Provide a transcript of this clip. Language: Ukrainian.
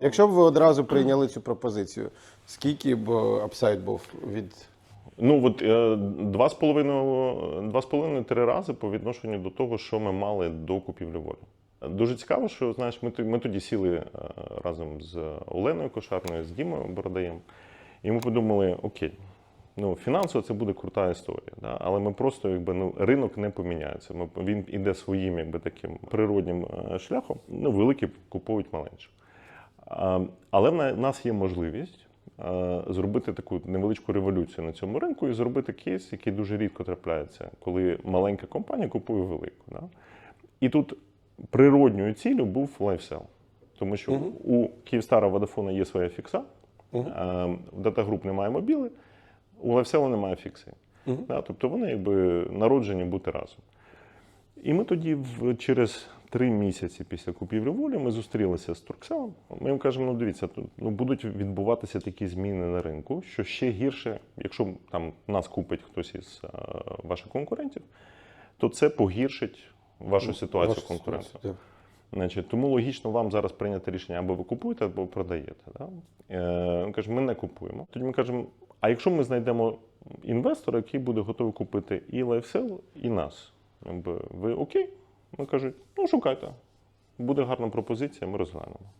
Якщо б ви одразу прийняли цю пропозицію, скільки б е, апсайд був від Ну от е, два з половиною три рази по відношенню до того, що ми мали до купівлі волі. Дуже цікаво, що знаєш, ми, тоді сіли е, разом з Оленою Кошарною, з Дімою Бородаєм, і ми подумали: окей, ну фінансово це буде крута історія, да? але ми просто якби ну ринок не поміняється. Ми, він іде своїм, якби таким природнім шляхом. Ну, великі купують маленьше. А, Але в нас є можливість е, зробити таку невеличку революцію на цьому ринку і зробити кейс, який дуже рідко трапляється, коли маленька компанія купує велику. Да? І тут природньою ціллю був лайфсел. Тому що у Київстара Водафона є своя фікса, е, в датагруп немає мобіли, у лайфселу немає фікси. Да? Тобто вони якби народжені бути разом. І ми тоді, в, через три місяці після купівлі волі, ми зустрілися з Туркселом. Ми їм кажемо: ну дивіться, ну, будуть відбуватися такі зміни на ринку, що ще гірше, якщо там нас купить хтось із е, ваших конкурентів, то це погіршить вашу ситуацію конкурентів. ситуацію? Значить, тому логічно вам зараз прийняти рішення або ви купуєте, або продаєте. Да? Е, він каже, ми не купуємо. Тоді ми кажемо: а якщо ми знайдемо інвестора, який буде готовий купити і LifeSell, і нас, якби ви окей? Ми кажуть, ну шукайте. Буде гарна пропозиція, ми розглянемо.